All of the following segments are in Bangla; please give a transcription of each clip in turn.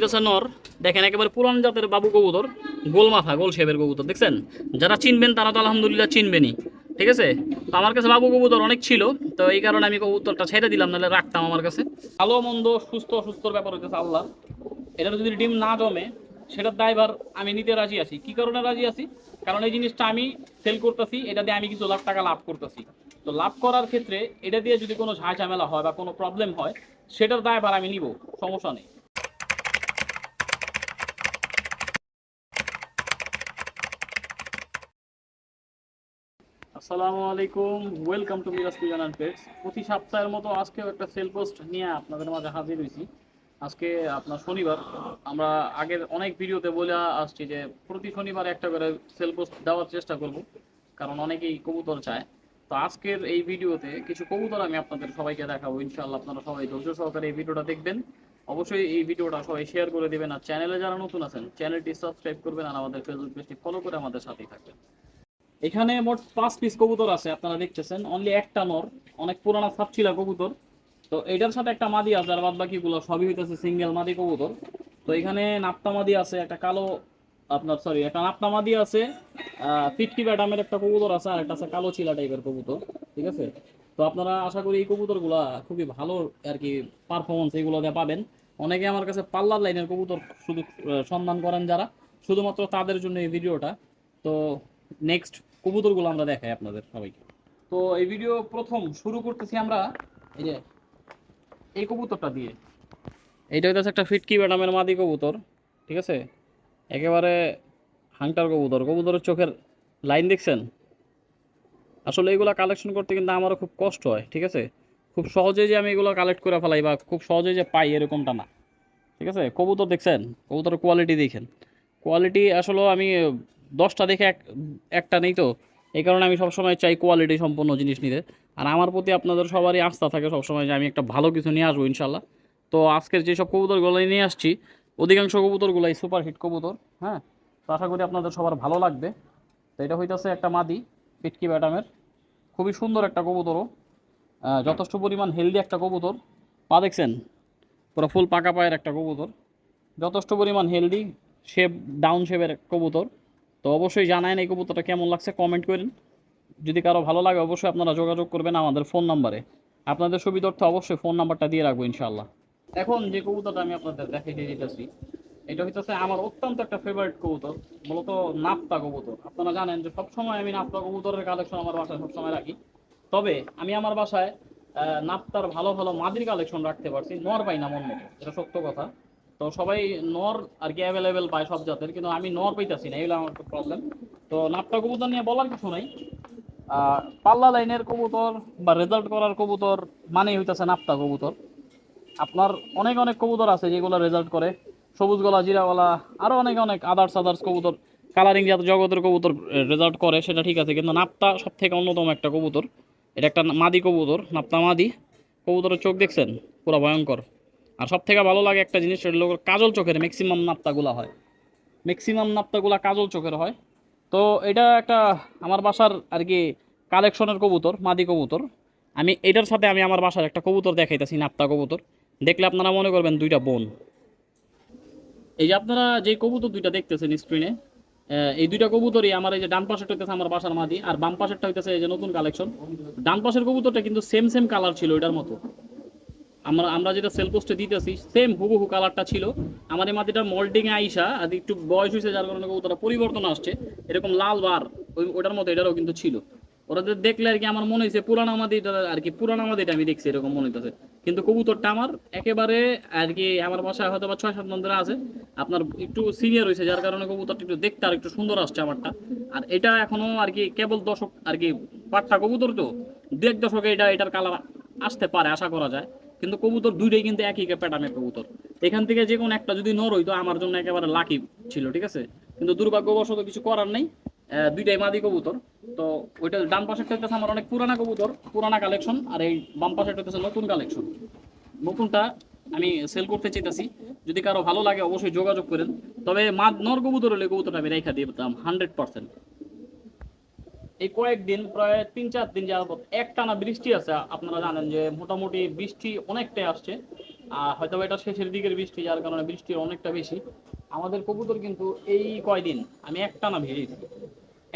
নর দেখেন একেবারে পুরান জাতের বাবু কবুতর, গোল শেপের কবুতর, দেখছেন? যারা চিনবেন তারা তো আলহামদুলিল্লাহ চিনবেনই, ঠিক আছে? তো আমার কাছে বাবু কবুতর অনেক ছিল, তো এই কারণে আমি কবুতরটা ছেড়ে দিলাম, নাহলে রাখতাম আমার কাছে। ভালো, মন্দ, সুস্থ ব্যাপার হইতেছে আল্লাহ এটা যদি ডিম না জমে, সেটার দায়ভার আমি নিতে রাজি আছি। কি কারণে রাজি আছি? কারণ এই জিনিসটা আমি সেল করতেছি, এটা দিয়ে আমি কিছু লাখ টাকা লাভ করতেছি। তো লাভ করার ক্ষেত্রে এটা দিয়ে যদি কোনো ঝাঁ ঝামেলা হয় বা কোনো প্রবলেম হয়, সেটার দায়ভার আমি নিব, সমস্যা নেই। আসসালামু আলাইকুম welcome to Miraj and pets প্রতি সপ্তাহের মতো আজকেও একটা সেল পোস্ট নিয়ে আপনাদের মাঝে হাজির হয়েছি। আজকে আপনার শনিবার, আমরা আগের অনেক ভিডিওতে বলে আসছি যে প্রতি শনিবার একটা করে সেল পোস্ট দেওয়ার চেষ্টা করব, কারণ অনেকেই কবুতর চায়। তো আজকের এই ভিডিওতে কিছু কবুতর আমি আপনাদের সবাইকে দেখাবো। ইনশাআল্লাহ আপনারা সবাই ধৈর্য সহকারে এই ভিডিওটা দেখবেন। অবশ্যই এই ভিডিওটা সবাই শেয়ার করে দিবেন। আর চ্যানেলে যারা নতুন আছেন চ্যানেলটি সাবস্ক্রাইব করবেন আর আমাদের ফেসবুক পেজটি ফলো করে আমাদের সাথেই থাকবেন। এখানে মোট পাঁচ পিস কবুতর আছে, আপনারা দেখতেছেন। অনলি একটা নর, অনেক পুরানা ছাপছিলা কবুতর। তো এটার সাথে একটা মাদি আছে, আর বাদ বাকিগুলো সবই হইতেছে সিঙ্গেল মাদি কবুতর। তো এখানে নাপ্তা মাদি আছে, একটা কালো, আপনার সরি একটা নাপ্তা মাদি আছে ফিফটি ব্যাটামের একটা কবুতর আছে, আর একটা আছে কালো চিলা টাইপের কবুতর, ঠিক আছে? তো আপনারা আশা করি এই কবুতরগুলা খুবই ভালো আর কি পারফরমেন্স এগুলো দিয়ে পাবেন। অনেকে আমার কাছে পাল্লার লাইনের কবুতর শুধু সন্ধান করেন যারা, শুধুমাত্র তাদের জন্য এই ভিডিওটা। তো নেক্সট কবুতরগুলো আমরা দেখাই আপনাদের সবাইকে। তো এই ভিডিও প্রথম শুরু করতেছি আমরা, এই যে এই কবুতরটা দিয়ে। এইটা হচ্ছে একটা ফিটকি ব্যাটামের মাদি কবুতর, ঠিক আছে? একেবারে হাংটার কবুতর। কবুতরের চোখের লাইন দেখছেন? আসলে এগুলো কালেকশন করতে কিন্তু আমারও খুব কষ্ট হয়, ঠিক আছে? খুব সহজে যে আমি এগুলো কালেক্ট করে ফেলাই বা খুব সহজে যে পাই এরকমটা না, ঠিক আছে? কবুতর দেখছেন? কবুতরের কোয়ালিটি দেখেন। কোয়ালিটি আসলে আমি দশটা দেখে এক, একটা নেই তো। এই কারণে আমি সবসময় চাই কোয়ালিটি সম্পন্ন জিনিস নিতে। আর আমার প্রতি আপনাদের সবারই আস্থা থাকে সবসময় যে আমি একটা ভালো কিছু নিয়ে আসব ইনশাল্লাহ তো আজকের যেসব কবুতরগুলো নিয়ে আসছি, অধিকাংশ কবুতরগুলাই সুপার হিট কবুতর হ্যাঁ? তো আশা করি আপনাদের সবার ভালো লাগবে। তো এটা হইতেছে একটা মাদি, পিটকি ব্যাটামের। খুবই সুন্দর একটা কবুতরও। যথেষ্ট পরিমাণ হেলদি একটা কবুতর। পা দেখছেন? পুরো ফুল পাকা পায়ের একটা কবুতর। যথেষ্ট পরিমাণ হেলদি শেপ ডাউন শেপের কবুতর। তো অবশ্যই জানায়েন এই কবুতরটা কেমন লাগছে কমেন্ট করেন। যদি কারও ভালো লাগে অবশ্যই আপনারা যোগাযোগ করবেন আমাদের ফোন নাম্বারে আপনাদের সুবিধার্থে অবশ্যই ফোন নাম্বারটা দিয়ে রাখব ইনশাল্লাহ এখন যে কবুতরটা আমি আপনাদের দেখাইতে দিতেছি, এটা হইতেছে আমার অত্যন্ত একটা ফেভারিট কবুতর, মূলত নাপ্তা কবুতর। আপনারা জানেন যে সবসময় আমি নাপ্তা কবুতরের কালেকশন আমার বাসায় সবসময় রাখি। তবে আমি আমার বাসায় নাপ্তার ভালো ভালো মাদির কালেকশন রাখতে পারছি নর পাই না মন মতো এটা সত্য কথা। তো সবাই নর আর কি অ্যাভেলেবেল পায় সব জাতের, কিন্তু আমি নর পাইতেছি না, এগুলো আমার প্রবলেম তো নাপ্তা কবুতর নিয়ে বলার কিছু নাই। পাল্লা লাইনের কবুতর বা রেজাল্ট করার কবুতর মানেই হইতাছে নাপ্তা কবুতর। আপনার অনেক অনেক কবুতর আছে যেগুলো রেজাল্ট করে। সবুজ গলা, জিরা গলা আরও অনেক অনেক আদার্স আদার্স কবুতর কালারিং জাত জগতের কবুতর রেজাল্ট করে, সেটা ঠিক আছে। কিন্তু নাপ্তা সব থেকে অন্যতম একটা কবুতর। এটা একটা মাদি কবুতর নাপ্তা মাদি। কবুতরের চোখ দেখছেন? পুরো ভয়ঙ্কর। আর সব থেকে ভালো লাগে একটা জিনিস সেটা হলো কাজল চোখের ম্যাক্সিমাম নাপ্তাগুলা হয়। ম্যাক্সিমাম নাপ্তাগুলা কাজল চোখের হয়। তো এটা একটা আমার বাসার আর কি কালেকশনের কবুতর, মাদি কবুতর। আমি এটার সাথে আমি আমার বাসার একটা কবুতর দেখাইতেছি, নাপ্তা কবুতর। দেখলে আপনারা মনে করবেন দুইটা বোন। এই যে আপনারা যে কবুতর দুইটা দেখতেছেন স্ক্রিনে এই দুইটা কবুতরই আমার এই যে ডান পাশেরটা হইতেছে আমার বাসার মাদি, আর বাম পাশেরটা হইতেছে এই যে নতুন কালেকশন ডান পাশের কবুতরটা কিন্তু সেম সেম কালার ছিল এটার মতো। আমরা আমরা যেটা সেল পোস্টে দিতেছি সেম হুবহু কালারটা ছিল। আমার এই মাটিটার মোল্ডিং আইসা আর একটু বয়স হয়েছে যার কারণে কবুতরটা পরিবর্তন আসছে। এরকম লাল বার, ওই, ওটার মতো এটারও কিন্তু ছিল। ওটাতে দেখলে আর কি আমার মনে হয়েছে পুরানো মাদিটা আর কি, পুরানো মাদিটা আমি দেখছি, এরকম মনে হইতেছে। কিন্তু কবুতরটা আমার একেবারে আর কি, আমার বাসায় হয়তো বা ছয়, সাত মন্দিরে আছে। আপনার একটু সিনিয়র হয়েছে যার কারণে কবুতরটা একটু দেখতে আর একটু সুন্দর আসছে আমারটা। আর এটা এখনও আর কি কেবল দশক, আর কি পাট্টা কবুতর তো, দেড় দশকে এটা, এটার কালার আসতে পারে, আশা করা যায়। কিন্তু কবুতর দুইটাই কিন্তু একই প্যাটার্নের কবুতর। এখান থেকে যে কোনো একটা যদি নর হইতো আমার জন্য একেবারে লাকি ছিল, ঠিক আছে? কিন্তু দুর্ভাগ্যবশত কিছু করার নেই দুইটাই মাদি কবুতর। তো ওইটা ডান পাশেরটা হইতেছে আমার অনেক পুরানা কবুতর, পুরানা কালেকশন আর এই বাম পাশেরটা হইতেছে নতুন কালেকশন নতুনটা আমি সেল করতে চাইতেছি, যদি কারও ভালো লাগে অবশ্যই যোগাযোগ করেন। তবে মা নর কবুতর হলে কবুতরটা আমি রেখা দিয়ে দিতাম হান্ড্রেড পার্সেন্ট এই কয়েকদিন প্রায় তিন, চার দিন যাবত একটানা বৃষ্টি আছে, আপনারা জানেন যে মোটামুটি বৃষ্টি অনেকটাই আসছে, আর হয়তো এটা শেষের দিকের বৃষ্টি, যার কারণে বৃষ্টির অনেকটা বেশি। আমাদের কবুতর কিন্তু এই কয়দিন আমি একটা না ভেজেছি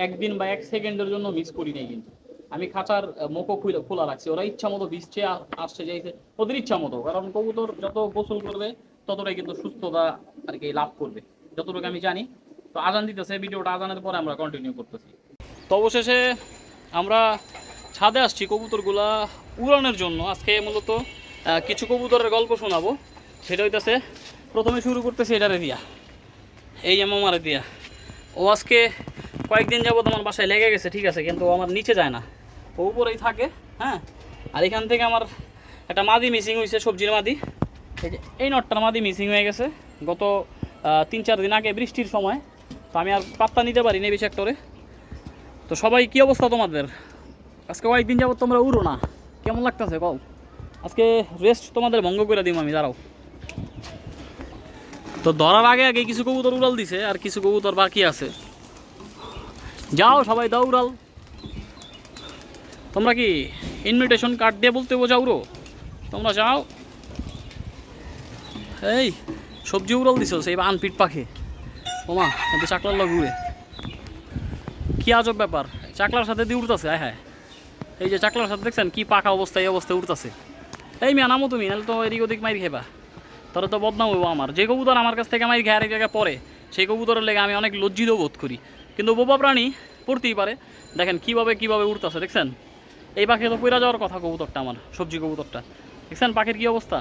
একদিন বা এক সেকেন্ডের জন্য মিস করি নাই কিন্তু। আমি খাঁচার মুখও খুলে, খোলা রাখছি, ওরা ইচ্ছা মতো ভিজছে আসছে, যাইছে, ওদের ইচ্ছা মতো, কারণ কবুতর যত গোসল করবে, ততটাই কিন্তু সুস্থতা আর কি লাভ করবে, যতটুকু আমি জানি। তো আজান দিতেছে, ভিডিওটা আজানের পরে আমরা কন্টিনিউ করতেছি। অবশেষে আমরা ছাদে আসছি কবুতরগুলা উড়ানোর জন্য। আজকে মূলত কিছু কবুতরের গল্প শোনাবো। সেটা হইতেছে, প্রথমে শুরু করতেছি এটারে দিয়া। এই মামারে দিয়া। ও আজকে কয়েকদিন যাবত আমার বাসায় লেগে গেছে, ঠিক আছে, কিন্তু ও আমার নিচে যায় না। ও উপরেই থাকে হ্যাঁ? আর এখান থেকে আমার একটা মাদি মিসিং হয়েছে সবজির মাদি। এই যে, এই নটটার মাদি মিসিং হয়ে গেছে। গত তিন চার দিন আগে বৃষ্টির সময়, তো আমি আর পাত্তা নিতে পারি নেবি সেক্টরে তো সবাই, কি অবস্থা তোমাদের? আজকে কয়েকদিন যাবত তোমরা উড়ো না। কেমন লাগতেছে কও? আজকে রেস্ট তোমাদের ভঙ্গ করে দিম আমি, দাঁড়াও। তো ধরার আগে আগে কিছু কবুতর উড়াল দিছে, আর কিছু কবুতর বাকি আছে। যাও সবাই, দাও উড়াল। তোমরা কি ইনভিটেশন কার্ড দিয়ে বলতে বোঝা উড়ো? তোমরা যাও। এই, সবজি উড়াল দিছ সেই আনপিট পাখি। ওমা কিন্তু চাকলার লগ উড়ে। কি আজব ব্যাপার? চাকলার সাথে দিয়ে উঠতেছে হ্যাঁ হ্যাঁ। এই যে চাকলার সাথে দেখছেন কি পাকা অবস্থা, এই অবস্থায় উঠতেছে এই মিয়া, নামো তুমি, নাহলে তো এদিক ওদিক মাইর খেবা তাহলে তো বদনাম হইব আমার। যে কবুতর আমার কাছ থেকে মাইর খেয়ে, আরেক জায়গায় পড়ে, সেই কবুতরের লেগে আমি অনেক লজ্জিত বোধ করি। কিন্তু বোবা প্রাণী পড়তেই পারে। দেখেন কীভাবে কীভাবে উঠতেছে দেখছেন? এই পাখি তো পইরা যাওয়ার কথা কবুতরটা আমার, সবজি কবুতরটা। দেখছেন পাখির কি অবস্থা?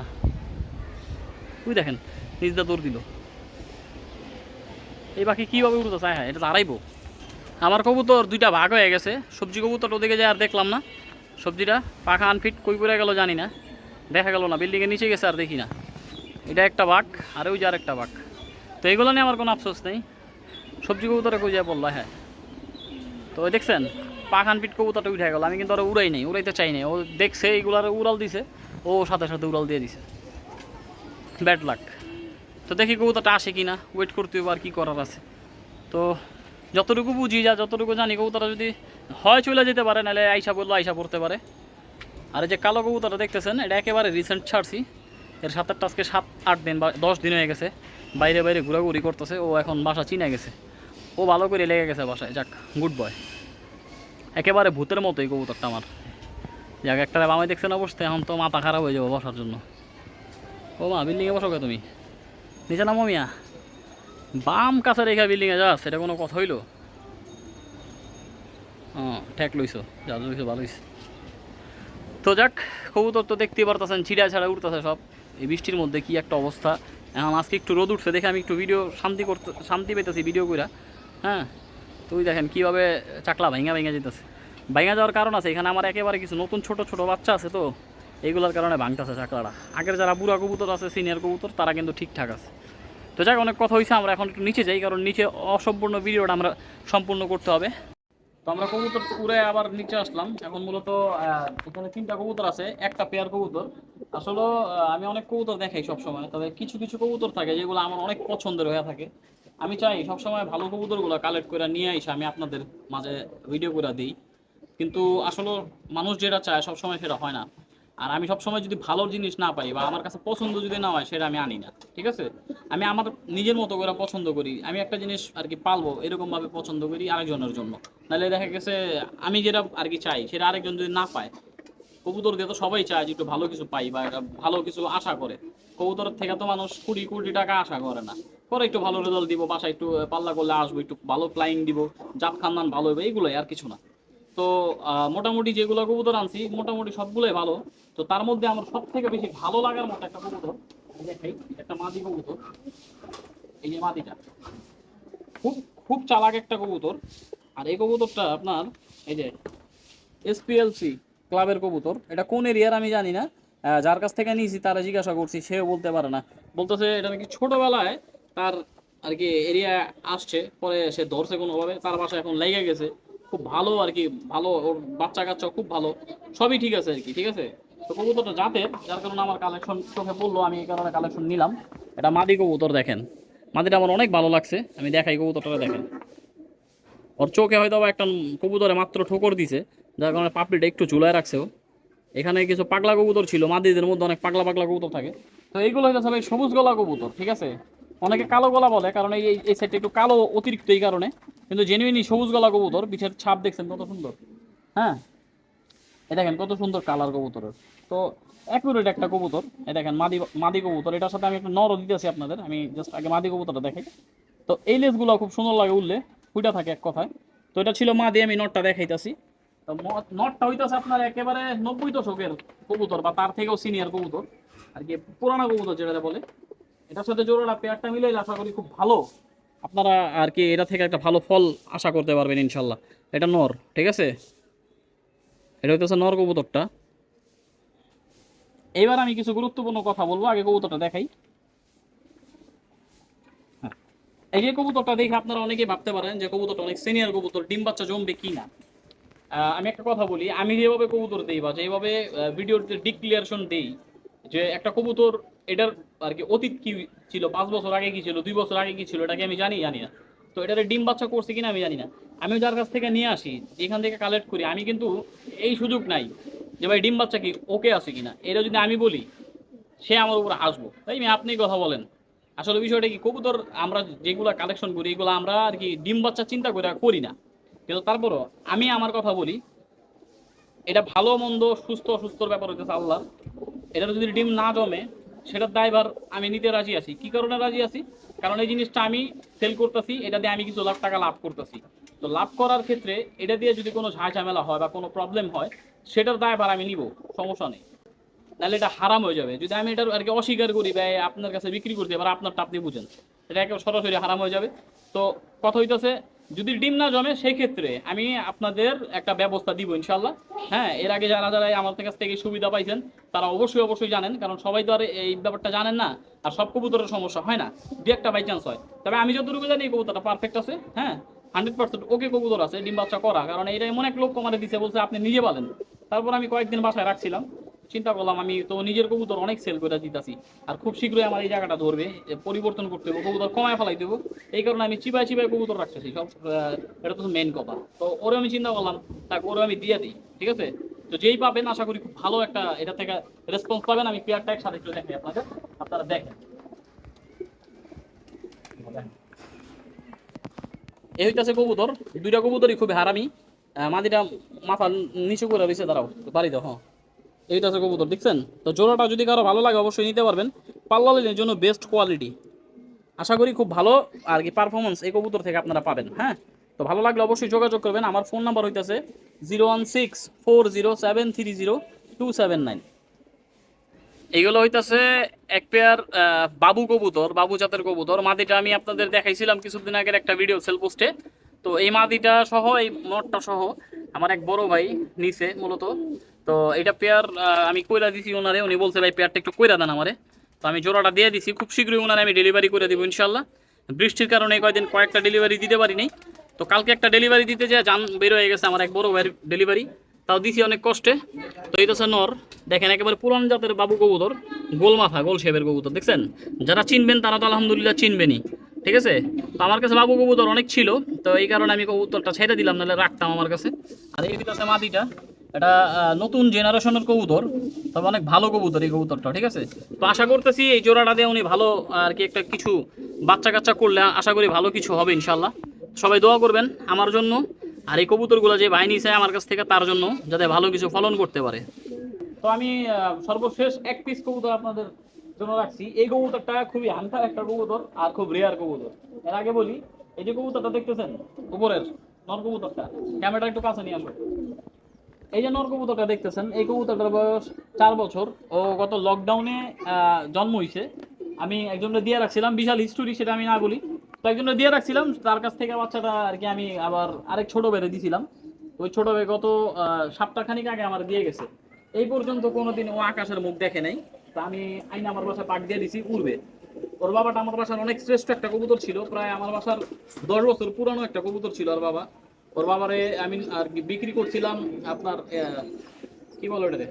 তুই দেখেন নিজদা দৌড় দিল। এই পাখি কীভাবে উঠতেছে হ্যাঁ এটা তো হারাইবো। আমার কবুতর দুইটা ভাগ হয়ে গেছে। সবজি কবুতর ওদিকে যায় আর দেখলাম না। সবজিটা পাখা আনফিট কই পড়ে গেল জানি না। দেখা গেল না বিল্ডিংয়ের নিচে গেছে আর দেখি না। এটা একটা বাঘ আর ওই যে আর একটা বাঘ তো এগুলো নিয়ে আমার কোনো আফসোস নেই। সবজি কবুতরে কই যায় বলল হ্যাঁ। তো ওই দেখছেন পাখান পিট কবুতরটা উঠে গেল। আমি কিন্তু আর উড়াই নাই, উড়াইতে চাই নাই। ও দেখছে এইগুলার উড়াল দিছে। ও সাথে সাথে উড়াল দিয়ে দিছে। ব্যাড লাক তো দেখি কবুতরটা আসে কি না ওয়েট করতে হবে আর কী করার আছে। তো যতটুকু বুঝি যা যতটুকু জানি, কবুতরটা যদি হয় চলে যেতে পারে, নাহলে আইসা বলল আইসা পড়তে পারে। আর এই যে কালো কবুতরটা দেখতেছেন, এটা একেবারে রিসেন্ট ছাড়ছি। এর সাত আটটা আজকে সাত, আট দিন বা দশ দিন হয়ে গেছে। বাইরে বাইরে ঘোরাঘুরি করতেছে, ও এখন বাসা চিনে গেছে। ও ভালো করে লেগে গেছে বাসায়, যাক গুড বয় একেবারে ভূতের মতো এই কবুতরটা আমার। যাক, একটা বামে দেখছেন অবস্থা, এখন তো মাথা খারাপ হয়ে যাব বসার জন্য। ও মা বিল্ডিংয়ে বসো তুমি? নিচে নামো মিয়া। বাম কাছে রেখা বিল্ডিংয়ে যাস এটা কোনো কথা হইল? ঠেক লইছো, যা লইছো ভালো হইছে। তো যাক, কবুতর তো দেখতেই পারতেছেন, ছিড়া ছাড়া উঠতেছে সব। এই বৃষ্টির মধ্যে কি একটা অবস্থা। এখন আজকে একটু রোদ উঠছে, দেখে আমি একটু ভিডিও শান্তি করতে, শান্তি পেতেছি ভিডিও কইরা। হ্যাঁ? তুই দেখেন কীভাবে চাকলা ভাঙা ভেঙে যেতেছে ভাঙা যাওয়ার কারণ আছে, এখানে আমার একেবারে কিছু নতুন ছোট ছোট বাচ্চা আছে তো এইগুলোর কারণে ভাঙতেছে চাকলাটা। আগের যারা বুড়া কবুতর আছে সিনিয়র কবুতর, তারা কিন্তু ঠিকঠাক আছে। তো যাক, অনেক কথা হয়েছে আমরা এখন একটু নিচে যাই, কারণ নিচে অসম্পূর্ণ ভিডিওটা আমরা সম্পূর্ণ করতে হবে। তো আমরা কবুতর উড়ে আবার নিচে আসলাম। এখন মূলত এখানে তিনটা কবুতর আছে, একটা পেয়ার কবুতর। আসলে আমি অনেক কবুতর দেখাই সবসময়, তবে কিছু কিছু কবুতর থাকে যেগুলো আমার অনেক পছন্দের হয়ে থাকে। আমি চাই সব সময় ভালো কবুতরগুলো কালেক্ট করে নিয়ে এসে আমি আপনাদের মাঝে ভিডিও করে দিই। কিন্তু আসলে মানুষ যেটা চায় সবসময় সেটা হয় না। আর আমি সবসময় যদি ভালো জিনিস না পাই বা আমার কাছে পছন্দ যদি না হয়, সেটা আমি আনি না, ঠিক আছে? আমি আমার নিজের মতো করে পছন্দ করি। আমি একটা জিনিস আর কি পালবো এরকম ভাবে পছন্দ করি আরেকজনের জন্য। নাহলে দেখা গেছে আমি যেটা আর কি চাই, সেটা আরেকজন যদি না পায় কবুতর দিয়ে তো সবাই চায় যে একটু ভালো কিছু পাই বা ভালো কিছু আশা করে। কবুতরের থেকে তো মানুষ কুড়ি কোটি টাকা আশা করে না। পরে একটু ভালো রেজাল্ট দিব, বাসায় একটু পাল্লা করলে আসব, একটু ভালো ফ্লাইং দিব, জাত খান্দান ভালো হবে, এইগুলোই আর কিছু না। তো মোটামুটি যেগুলো কবুতর আনছি, মোটামুটি সবগুলোই ভালো। তো তার মধ্যে আমার সব থেকে বেশি ভালো লাগার মতো একটা কবুতর খুব খুব চালাক একটা কবুতর। আর এই কবুতরটা আপনার, এই যে এসপিএলসি ক্লাবের কবুতর, এটা কোন এরিয়ার আমি জানি না। যার কাছ থেকে নিয়েছি, তারা জিজ্ঞাসা করছি, সেও বলতে পারে না। বলতেছে, এটা নাকি ছোটবেলায় তার আর কি এরিয়া আসছে, পরে সে ধরছে কোনোভাবে, তার বাসা এখন লেগে গেছে। খুব ভালো আর কি, ভালো, ওর বাচ্চা কাচ্চা খুব ভালো। সবই ঠিক আছে আর কি, ঠিক আছে? তো কবুতরটা জাতের, যার কারণে আমার কালেকশন চোখে পড়ল, আমি এই কারণে কালেকশন নিলাম। এটা মাদি কবুতর দেখেন। মাদিটা আমার অনেক ভালো লাগছে, আমি দেখাই কবুতরটা দেখেন। ওর চোখে হয়তো একটা কবুতরে মাত্র ঠোকর দিছে, যার কারণে পাপড়িটা একটু ঝুলায় রাখছে ও। এখানে কিছু পাগলা কবুতর ছিল, মাদিদের মধ্যে অনেক পাগলা পাগলা কবুতর থাকে। তো এইগুলো হইতেছে ভাই সবুজ গলা কবুতর, ঠিক আছে? অনেকে কালো গলা বলে, কারণ এই এই সাইডটা একটু কালো অতিরিক্ত এই কারণে। কিন্তু জেনুইনই সবুজ গলা কবুতর পিছের ছাপ দেখছেন কত সুন্দর। হ্যাঁ? এ দেখেন কত সুন্দর কালার কবুতরের। তো অ্যাকুরেট একটা কবুতর। এ দেখেন মাদি মাদি কবুতর। এটার সাথে আমি একটা নরও দিতেছি আপনাদের। আমি জাস্ট আগে মাদি কবুতরটা দেখাই। তো এই লেসগুলো খুব সুন্দর লাগে উঠলে ফুইটা থাকে এক কথায়। তো এটা ছিল মাদি, আমি নটটা দেখাইতাছি। তো নটটা হইতাছে আপনার একেবারে নব্বই দশকের কবুতর বা তার থেকেও সিনিয়র কবুতর। আর কি পুরানো কবুতর যেটা বলে। এটার সাথে জোড়াটা পেয়ারটা মিলাইলে আশা করি খুব ভালো। আপনারা আর কি এটা থেকে একটা ভালো ফল আশা করতে পারবেন ইনশাল্লাহ। এটা নর, ঠিক আছে? এটা হইতেছে নর কবুতরটা। এবার আমি কিছু গুরুত্বপূর্ণ কথা বলব, আগে কবুতরটা দেখাই। হ্যাঁ। এই কবুতরটা দেখে আপনারা অনেকেই ভাবতে পারেন যে কবুতরটা অনেক সিনিয়র কবুতর, ডিম বাচ্চা জমবে কি না। আমি একটা কথা বলি, আমি যেভাবে কবুতর দিই বা যেভাবে ভিডিওতে ডিক্লিয়ারেশন দেই, যে একটা কবুতর এটার আর কি অতীত কি ছিল, পাঁচ বছর আগে কি ছিল, দুই বছর আগে কি ছিল এটাকে আমি জানি? জানি না। তো এটার ডিম বাচ্চা করছে কিনা আমি জানি না। আমি যার কাছ থেকে নিয়ে আসি, যেখান থেকে কালেক্ট করি, আমি কিন্তু এই সুযোগ নাই যে ভাই ডিম বাচ্চা কি ওকে আছে কিনা। এটা যদি আমি বলি, সে আমার উপর আসব তাই আমি আপনি কথা বলেন। আসলে বিষয়টা কি, কবুতর আমরা যেগুলো কালেকশন করি, এগুলো আমরা আর কি ডিম বাচ্চা চিন্তা করে করি না। কিন্তু তারপরও আমি আমার কথা বলি, এটা ভালো, মন্দ, সুস্থ, অসুস্থর ব্যাপার হইতেছে আল্লাহ। এটার যদি ডিম না জমে, সেটার দায়ভার আমি নিতে রাজি আছি। কি কারণে রাজি আছি? কারণ এই জিনিসটা আমি সেল করতেছি এটা দিয়ে আমি কিছু লাখ টাকা লাভ করতেছি। তো লাভ করার ক্ষেত্রে এটা দিয়ে যদি কোনো ঝামেলা হয় বা কোনো প্রবলেম হয়, সেটার দায় দায়ভার আমি নিব, সমস্যা নেই। নাহলে এটা হারাম হয়ে যাবে। যদি আমি এটা আর কি অস্বীকার করি বা আপনার কাছে বিক্রি করতে এবার আপনারটা আপনি বুঝেন। এটা একেবারে সরাসরি হারাম হয়ে যাবে। তো কথা হইতেছে, যদি ডিম না জমে সেই ক্ষেত্রে আমি আপনাদের একটা ব্যবস্থা দিব ইনশাল্লাহ হ্যাঁ এর আগে যারা যারা আমার কাছ থেকে সুবিধা পাইছেন, তারা অবশ্যই অবশ্যই জানেন, কারণ সবাই তো আর এই ব্যাপারটা জানেন না, আর সব কবুতরের সমস্যা, হয় না? দু একটা বাই চান্স হয়। তবে আমি যতটুকু জানি, এই কবুতরটা পারফেক্ট আছে হ্যাঁ? হান্ড্রেড পার্সেন্ট ওকে কবুতর আছে, ডিম বাচ্চা করা। কারণ এটা এমন এক লোক কমারে দিছে, বলছে আপনি নিজে বলেন তারপর আমি কয়েকদিন বাসায় রাখছিলাম। চিন্তা করলাম আমি তো নিজের কবুতর অনেক সেল করে দিতেছি। আর খুব শীঘ্রই আমার এই জায়গাটা ধরবে পরিবর্তন করতে হবে, কবুতর কমায় ফেলাই দেবো। এই কারণে আমি চিপায় চিপায় কবুতর রাখতেছি, সব এটা তো মেন কথা তো ওরে আমি চিন্তা করলাম, তাকে, ওরে আমি দিয়ে দিই, ঠিক আছে? তো যেই পাবেন, আশা করি খুব ভালো একটা, এটা থেকে রেসপন্স পাবেন। আমি পেয়ারটা একসাথে একটু দেখাই আপনাদের, আপনারা দেখেন। এই হইতাছে কবুতর, দুইটা কবুতরই খুব হারামি। মাদিটা মাথা নিচু করে রয়েছে দাঁড়াও বাড়ি দাও হ্যাঁ। এইটা আছে কবুতর, দেখছেন? তো জোড়াটা যদি কারও ভালো লাগে, অবশ্যই নিতে পারবেন। পাল্লা লেনের জন্য বেস্ট কোয়ালিটি আশা করি খুব ভালো আর কি পারফরমেন্স এই কবুতর থেকে আপনারা পাবেন হ্যাঁ? তো ভালো লাগলে অবশ্যই যোগাযোগ করবেন। আমার ফোন নাম্বার হইতেছে zero one six four zero seven three zero two seven nine এইগুলো হইতাছে এক পেয়ার বাবু কবুতর, বাবু জাতের কবুতর। মাদিটা আমি আপনাদের দেখাইছিলাম কিছুদিন আগের একটা ভিডিও সেল পোস্টে তো এই মাদিটা সহ, এই মঠটা সহ, আমার এক বড় ভাই নিছে মূলত। তো এটা পেয়ার আমি কইরা দিছি ওনারে উনি বলছে, ভাই, পেয়ারটা একটু কইরা দেন আমারে। তো আমি জোড়াটা দিয়ে দিছি। খুব শীঘ্রই ওনারে আমি ডেলিভারি করে দিব ইনশাল্লাহ বৃষ্টির কারণে কয়েকদিন কয়েকটা ডেলিভারি দিতে পারি নাই। তো কালকে একটা ডেলিভারি দিতে যায়, যান, বের হয়ে গেছে আমার এক বড় ভাইয়ের ডেলিভারি তাও দিছি অনেক কষ্টে। তো এটা হচ্ছে নর। দেখেন একেবারে পুরান জাতের বাবু কবুতর, গোল মাথা, গোল শেপের কবুতর, দেখছেন? যারা চিনবেন তারা তো আলহামদুলিল্লাহ চিনবেনই, ঠিক আছে? তো আমার কাছে বাবু কবুতর অনেক ছিল, তো এই কারণে আমি কবুতরটা ছেড়ে দিলাম, নাহলে রাখতাম আমার কাছে। আর এই আছে মাদিটা এটা নতুন জেনারেশনের কবুতর, তবে অনেক ভালো কবুতর এই কবুতরটা, ঠিক আছে? তো আশা করতেছি এই জোড়াটা দিয়ে উনি ভালো, আর কি একটা কিছু বাচ্চা কাচ্চা করলে আশা করি ভালো কিছু হবে ইনশাল্লাহ সবাই দোয়া করবেন আমার জন্য। আর এই কবুতরগুলো যে ভাই নিছে আমার কাছ থেকে তার জন্য, যাতে ভালো কিছু ফলন করতে পারে। তো আমি সর্বশেষ এক পিস কবুতর আপনাদের জন্য রাখছি। এই কবুতরটা খুবই হান্টার একটা কবুতর আর খুব রেয়ার কবুতর। এর আগে বলি, এই যে কবুতরটা দেখতেছেন, উপরের নর কবুতরটা ক্যামেরা একটু কাছে নিয়ে আসো। এই যে নর কবুতরটা দেখতেছেন, এই কবুতরটার বয়স চার বছর। ও গত লকডাউনে জন্ম হয়েছে আমি একজনকে দিয়ে রাখছিলাম, বিশাল হিস্টোরি সেটা আমি না বলি। তো একজনকে দিয়ে রাখছিলাম। তার কাছ থেকে বাচ্চাটা আর কি আমি আবার আরেক ছোট বেড়ে দিয়েছিলাম ওই ছোট ভাই গত সপ্তাহখানিক আগে আমার দিয়ে গেছে। এই পর্যন্ত কোনোদিন ও আকাশের মুখ দেখে নাই। তো আমি আইন আমার বাসায় পাক দিয়ে দিছি উড়বে ওর বাবাটা আমার বাসার অনেক শ্রেষ্ঠ একটা কবুতর ছিল। প্রায় আমার বাসার দশ বছর পুরানো একটা কবুতর ছিল ওর বাবা। ওর বাবারে আমি আর কি বিক্রি করছিলাম আপনার কি বলো ওটাতে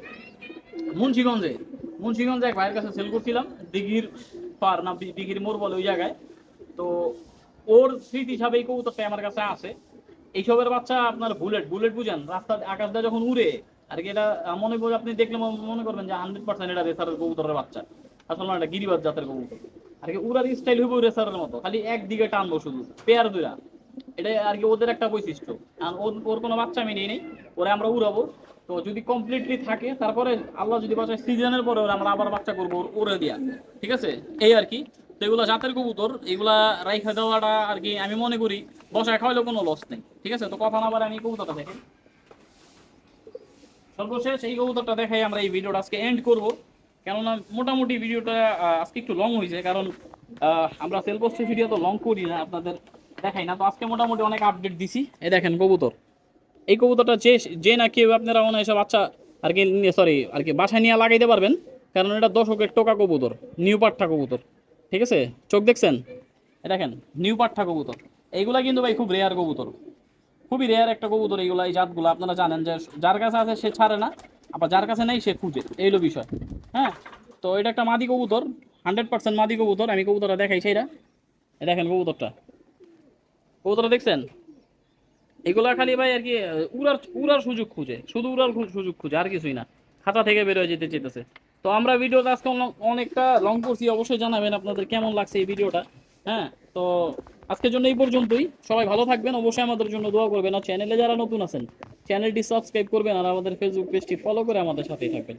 মুন্সিগঞ্জে। মুন্সিগঞ্জে এক ভাইয়ের কাছে সেল করছিলাম। দিঘির পার না দিঘির মোড় বলে ওই জায়গায়। তো ওর স্মৃতি হিসাবে এই কবুতরটা আমার কাছে আছে। এইসবের বাচ্চা আপনার বুলেট বুলেট বুঝেন রাস্তা আকাশ দিয়ে যখন উড়ে, আর কি এটা মনে করে আপনি দেখলে মনে করবেন যে হান্ড্রেড পার্সেন্ট এটা রেসারের কবুতরের বাচ্চা। আসলে এটা গিরিবাজ জাতের কবুতর। আর কি উড়ার স্টাইল হইব রেসারের মতো, খালি একদিকে টানবো শুধু, পেয়ার দুইরা। এটা আর কি ওদের একটা বৈশিষ্ট্য। আর ওর কোনো বাচ্চা মিলিয়ে নেই ওরে আমরা উড়াবো। তো যদি কমপ্লিটলি থাকে, তারপরে আল্লাহ যদি বাচ্চা সিজনের পরে আমরা আবার বাচ্চা করব ওরে দিয়া। ঠিক আছে? এই আর কি। তো এগুলা জাতের কবুতর, এগুলা রাইখা দেওয়াটা আর কি আমি মনে করি, বসায় খাওয়াইলেও কোনো লস নেই, ঠিক আছে? তো কথা না আমি কবুতরটা দেখি। সর্বশেষ এই কবুতরটা দেখাই আমরা এই ভিডিওটা আজকে এন্ড করব। কেননা মোটামুটি ভিডিওটা আজকে একটু লং হয়েছে, কারণ আমরা সেল ভিডিও তো লং করি না, আপনাদের দেখাই না। তো আজকে মোটামুটি অনেক আপডেট দিছি। এই দেখেন কবুতর। এই কবুতরটা যে যে না কেউ আপনারা সব বাচ্চা আর কি সরি আর কি, বাসায় নিয়ে লাগাইতে পারবেন, কারণ এটা দশকের টোকা কবুতর, নিউ পাট্টা কবুতর। ঠিক আছে? চোখ দেখছেন? দেখেন নিউ পাট্টা কবুতর। এইগুলা কিন্তু ভাই খুব রেয়ার কবুতর। খুবই রেয়ার একটা কবুতর এইগুলা, এই জাতগুলো। আপনারা জানেন যে যার কাছে আছে সে ছাড়ে না, আবার যার কাছে নেই সে খুঁজে। এই হলো বিষয় হ্যাঁ? তো এটা একটা মাদি কবুতর হান্ড্রেড পার্সেন্ট মাদি কবুতর। আমি কবুতরটা দেখাই সেইটা দেখেন কবুতরটা। কবুতরটা দেখছেন? এগুলা খালি ভাই আর কি উড়ার উড়ার সুযোগ খুঁজে। শুধু উড়ার সুযোগ খুঁজে, আর কিছুই না। খাতা থেকে বেরোয় যেতে চেতেছে তো আমরা ভিডিওটা আজকে অনেকটা লং করছি। অবশ্যই জানাবেন আপনাদের কেমন লাগছে এই ভিডিওটা। হ্যাঁ তো আজকের জন্য এই পর্যন্তই। সবাই ভালো থাকবেন। অবশ্যই আমাদের জন্য দোয়া করবেন। আর চ্যানেলে যারা নতুন আছেন চ্যানেলটি সাবস্ক্রাইব করবেন আর আমাদের ফেসবুক পেজটি ফলো করে আমাদের সাথেই থাকবেন।